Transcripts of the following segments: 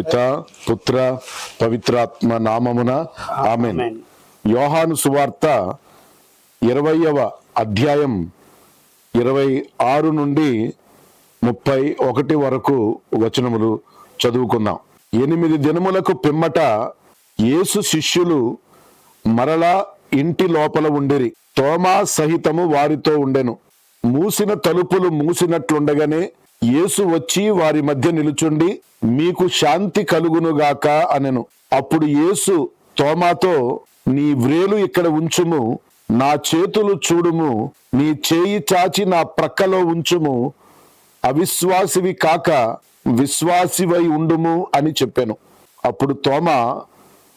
పిత పుత్ర పవిత్రాత్మ నామమున ఆమెన్. యోహాను సువార్త ఇరవయవ అధ్యాయం ఇరవై ఆరు నుండి ముప్పై ఒకటి వరకు వచనములు చదువుకుందాం. ఎనిమిది దినములకు పిమ్మట యేసు శిష్యులు మరలా ఇంటి లోపల ఉండిరి. తోమా సహితము వారితో ఉండెను. మూసిన తలుపులు మూసినట్లుండగానే యేసు వచ్చి వారి మధ్య నిలుచుండి మీకు శాంతి కలుగునుగాక అనెను. అప్పుడు యేసు తోమాతో నీ వ్రేలు ఇక్కడ ఉంచుము నా చేతులు చూడుము నీ చేయి చాచి నా ప్రక్కలో ఉంచుము అవిశ్వాసివి కాక విశ్వాసివై ఉండుము అని చెప్పాను. అప్పుడు తోమ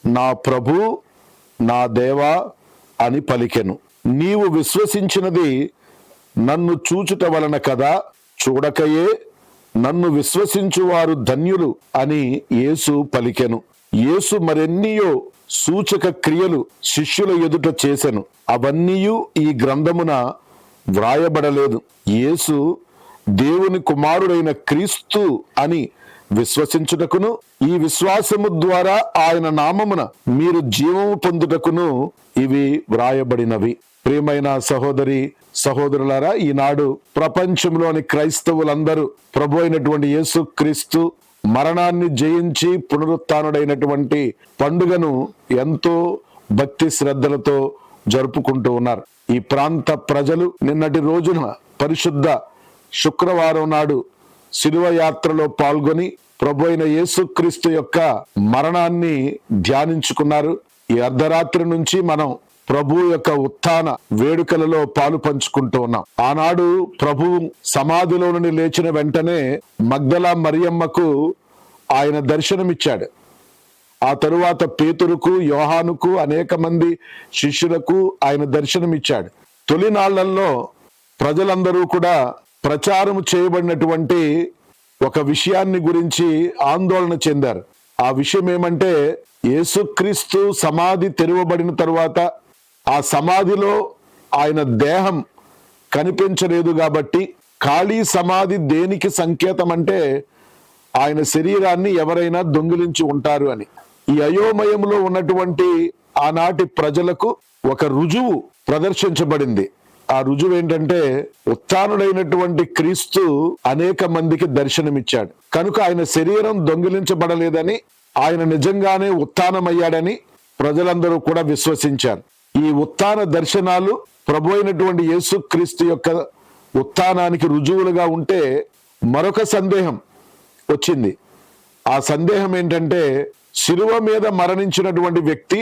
నా ప్రభు నా దేవా అని పలికెను. నీవు విశ్వసించినది నన్ను చూచుట వలన కదా? చూడకయే నన్ను విశ్వసించువారు ధన్యులు అని యేసు పలికెను. యేసు మరెన్నియో సూచక క్రియలు శిష్యుల ఎదుట చేశాను అవన్నీయు ఈ గ్రంథమున వ్రాయబడలేదు. యేసు దేవుని కుమారుడైన క్రీస్తు అని విశ్వసించుటకును ఈ విశ్వాసము ద్వారా ఆయన నామమున మీరు జీవము పొందుటకును ఇవి వ్రాయబడినవి. ప్రియమైన సహోదరి సహోదరులారా ఈనాడు ప్రపంచంలోని క్రైస్తవులందరూ ప్రభు అయినటువంటి యేసు క్రీస్తు మరణాన్ని జయించి పునరుత్డైనటువంటి పండుగను ఎంతో భక్తి శ్రద్ధలతో జరుపుకుంటూ ఉన్నారు. ఈ ప్రాంత ప్రజలు నిన్నటి రోజున పరిశుద్ధ శుక్రవారం నాడు శిలువ యాత్రలో పాల్గొని ప్రభు అయిన యేసుక్రీస్తు యొక్క మరణాన్ని ధ్యానించుకున్నారు. ఈ అర్ధరాత్రి నుంచి మనం ప్రభు యొక్క ఉత్థాన వేడుకలలో పాలు పంచుకుంటూ ఉన్నాం. ఆనాడు ప్రభు సమాధిలో నుండి లేచిన వెంటనే మగ్దల మరియమ్మకు ఆయన దర్శనమిచ్చాడు. ఆ తరువాత పేతురుకు యోహానుకు అనేక మంది శిష్యులకు ఆయన దర్శనమిచ్చాడు. తొలినాళ్ళలో ప్రజలందరూ కూడా ప్రచారం చేయబడినటువంటి ఒక విషయాన్ని గురించి ఆందోళన చెందారు. ఆ విషయం ఏమంటే యేసుక్రీస్తు సమాధి తెరవబడిన తరువాత ఆ సమాధిలో ఆయన దేహం కనిపించలేదు కాబట్టి ఖాళీ సమాధి దేనికి సంకేతం అంటే ఆయన శరీరాన్ని ఎవరైనా దొంగిలించి ఉంటారు అని. ఈ అయోమయంలో ఉన్నటువంటి ఆనాటి ప్రజలకు ఒక రుజువు ప్రదర్శించబడింది. ఆ రుజువు ఏంటంటే ఉత్థానుడైనటువంటి క్రీస్తు అనేక మందికి దర్శనమిచ్చాడు. కనుక ఆయన శరీరం దొంగిలించబడలేదని ఆయన నిజంగానే ఉత్థానమయ్యాడని ప్రజలందరూ కూడా విశ్వసించారు. ఈ ఉత్థాన దర్శనాలు ప్రభు అయినటువంటి యేసు క్రీస్తు యొక్క ఉత్థానానికి రుజువులుగా ఉంటే మరొక సందేహం వచ్చింది. ఆ సందేహం ఏంటంటే శిలువ మీద మరణించినటువంటి వ్యక్తి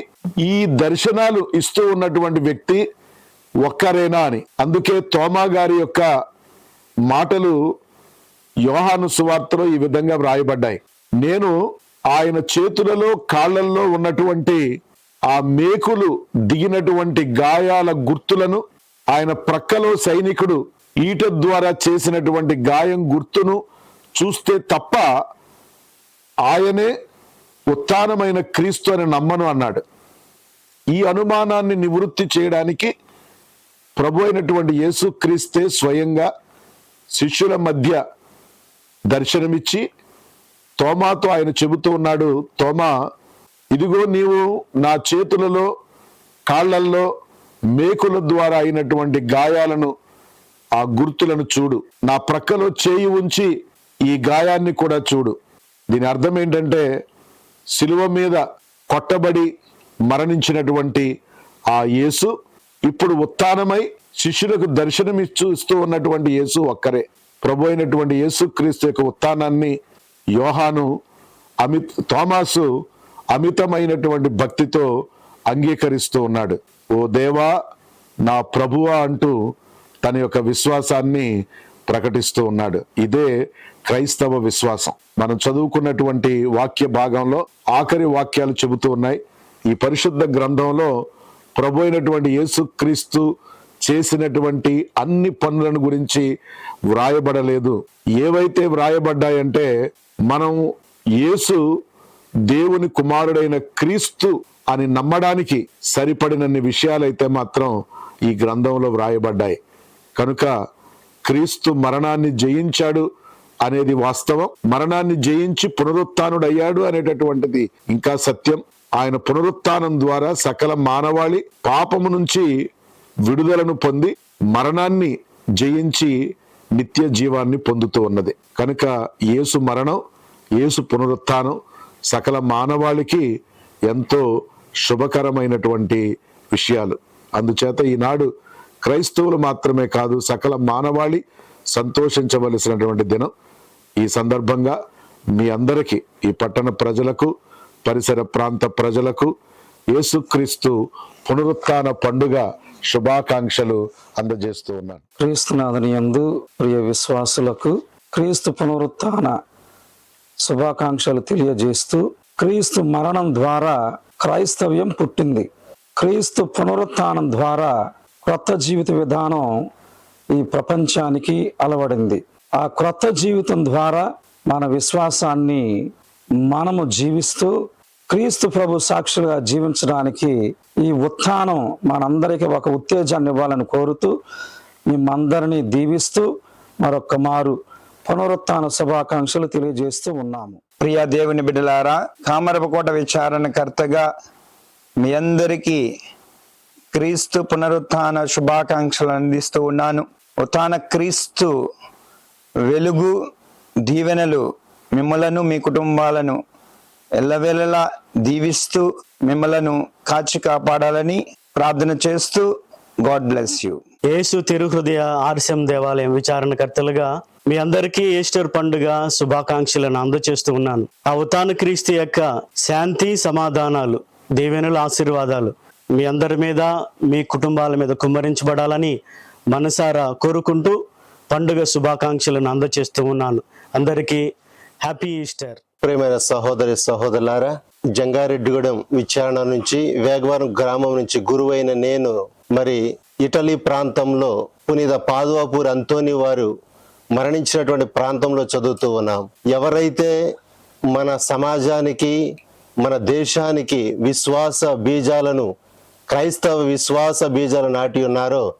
ఈ దర్శనాలు ఇస్తూ ఉన్నటువంటి వ్యక్తి ఒక్కరేనా అని. అందుకే తోమా గారి యొక్క మాటలు యోహాను సువార్తలో ఈ విధంగా వ్రాయబడ్డాయి. నేను ఆయన చేతులలో కాళ్ళల్లో ఉన్నటువంటి ఆ మేకులు దిగినటువంటి గాయాల గుర్తులను ఆయన ప్రక్కలో సైనికుడు ఈట ద్వారా చేసినటువంటి గాయం గుర్తును చూస్తే తప్ప ఆయనే ఉత్థానమైన క్రీస్తు అని నమ్మను అన్నాడు. ఈ అనుమానాన్ని నివృత్తి చేయడానికి ప్రభు అయినటువంటి యేసు క్రీస్తే స్వయంగా శిష్యుల మధ్య దర్శనమిచ్చి తోమాతో ఆయన చెబుతూ ఉన్నాడు తోమా ఇదిగో నీవు నా చేతులలో కాళ్ళల్లో మేకుల ద్వారా అయినటువంటి గాయాలను ఆ గుర్తులను చూడు. నా ప్రక్కలో చేయి ఉంచి ఈ గాయాన్ని కూడా చూడు. దీని అర్థం ఏంటంటే శిలువ మీద కొట్టబడి మరణించినటువంటి ఆ యేసు ఇప్పుడు ఉత్థానమై శిష్యులకు దర్శనం ఇస్తూ ఉన్నటువంటి యేసు ఒక్కరే. ప్రభు అయినటువంటి యేసు క్రీస్తు యొక్క ఉత్థానాన్ని యోహాను అమిత్ థామాసు అమితమైనటువంటి భక్తితో అంగీకరిస్తూ ఉన్నాడు. ఓ దేవా నా ప్రభువా అంటూ తన యొక్క విశ్వాసాన్ని ప్రకటిస్తూ ఉన్నాడు. ఇదే క్రైస్తవ విశ్వాసం. మనం చదువుకున్నటువంటి వాక్య భాగంలో ఆఖరి వాక్యాలు చెబుతూ ఉన్నాయి. ఈ పరిశుద్ధ గ్రంథంలో ప్రభు అయినటువంటి యేసుక్రీస్తు చేసినటువంటి అన్ని పనులను గురించి వ్రాయబడలేదు. ఏవైతే వ్రాయబడ్డాయంటే మనం యేసు దేవుని కుమారుడైన క్రీస్తు అని నమ్మడానికి సరిపడినన్ని విషయాలైతే మాత్రం ఈ గ్రంథంలో వ్రాయబడ్డాయి. కనుక క్రీస్తు మరణాన్ని జయించాడు అనేది వాస్తవం. మరణాన్ని జయించి పునరుత్డయ్యాడు అనేటటువంటిది ఇంకా సత్యం. ఆయన పునరుత్నం ద్వారా సకల మానవాళి పాపము నుంచి విడుదలను పొంది మరణాన్ని జయించి నిత్య జీవాన్ని పొందుతూ ఉన్నది. కనుక యేసు మరణం యేసు పునరుత్నం సకల మానవాళికి ఎంతో శుభకరమైనటువంటి విషయాలు. అందుచేత ఈనాడు క్రైస్తవులు మాత్రమే కాదు సకల మానవాళి సంతోషించవలసినటువంటి దినం. ఈ సందర్భంగా మీ అందరికీ ఈ పట్టణ ప్రజలకు పరిసర ప్రాంత ప్రజలకు యేసుక్రీస్తు పునరుత్థాన పండుగ శుభాకాంక్షలు అందజేస్తూ ఉన్నాను క్రీస్తునాథని యందు ప్రియ విశ్వాసులకు క్రీస్తు పునరుత్న శుభాకాంక్షలు తెలియజేస్తూ క్రీస్తు మరణం ద్వారా క్రైస్తవ్యం పుట్టింది. క్రీస్తు పునరుత్నం ద్వారా క్రొత్త జీవిత విధానం ఈ ప్రపంచానికి అలవడింది. ఆ క్రొత్త జీవితం ద్వారా మన విశ్వాసాన్ని మనము జీవిస్తూ క్రీస్తు ప్రభు సాక్షులుగా జీవించడానికి ఈ ఉత్థానం మనందరికీ ఒక ఉత్తేజాన్ని ఇవ్వాలని కోరుతూ మిమ్మందరినీ దీవిస్తూ మరొక్క మారు పునరుత్థాన శుభాకాంక్షలు తెలియజేస్తూ ఉన్నాము. ప్రియ దేవుని బిడ్డలారా కామరపకోట విచారణకర్తగా మీ అందరికీ క్రీస్తు పునరుత్థాన శుభాకాంక్షలు అందిస్తూ ఉన్నాను. ఉత్థాన క్రీస్తు వెలుగు దీవెనలు మిమ్మలను మీ కుటుంబాలను ఎల్లవేళలా దీవిస్తూ మిమ్మలను కాచి కాపాడాలని ప్రార్థన చేస్తూ గాడ్ బ్లెస్ యూ. యేసు తిరుహృదయ ఆర్శం దేవాలయం విచారణకర్తలుగా మీ అందరికీ ఈస్టర్ పండుగ శుభాకాంక్షలను అందజేస్తూ ఉన్నాను. అవతాను క్రీస్తు యొక్క శాంతి సమాధానాలు దీవెనుల ఆశీర్వాదాలు మీ అందరి మీద మీ కుటుంబాల మీద కుమ్మరించబడాలని మనసారా కోరుకుంటూ పండుగ శుభాకాంక్షలను అందజేస్తూ ఉన్నాను. అందరికీ హ్యాపీ ఈస్టర్. ప్రియమైన సహోదరి సహోదరులారా జంగారెడ్డిగూడెం విచారణ నుంచి వేగవరం గ్రామం నుంచి గురువైన నేను మరి ఇటలీ ప్రాంతంలో పునీత పాదువాపూర్ అంతోని వారు మరణించినటువంటి ప్రాంతంలో చదువుతూ ఉన్నాం. ఎవరైతే మన సమాజానికి మన దేశానికి విశ్వాస బీజాలను క్రైస్తవ విశ్వాస బీజాలు నాటి ఉన్నారో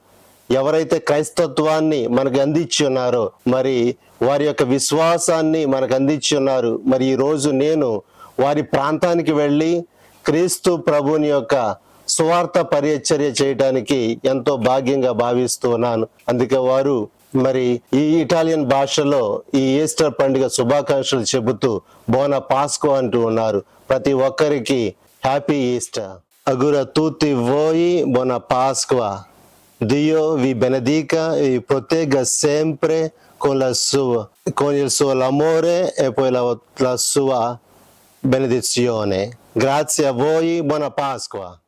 ఎవరైతే క్రైస్తత్వాన్ని మనకు అందించి ఉన్నారో మరి వారి యొక్క విశ్వాసాన్ని మనకు అందించి ఉన్నారు మరి ఈ రోజు నేను వారి ప్రాంతానికి వెళ్ళి క్రీస్తు ప్రభుని యొక్క సువార్త పరిచర్య చేయటానికి ఎంతో భాగ్యంగా భావిస్తూ ఉన్నాను. అందుకే వారు మరి ఈ ఇటాలియన్ భాషలో ఈ ఈస్టర్ పండుగ శుభాకాంక్షలు చెబుతూ బోన పాస్కో అంటూ ఉన్నారు. ప్రతి ఒక్కరికి హ్యాపీ ఈస్టర్. అగుర తూతి వోయి బోన పాస్క్వా. Dio vi benedica e vi protegga sempre con, la sua, con il suo amore e poi la, la sua benedizione. Grazie a voi, buona Pasqua.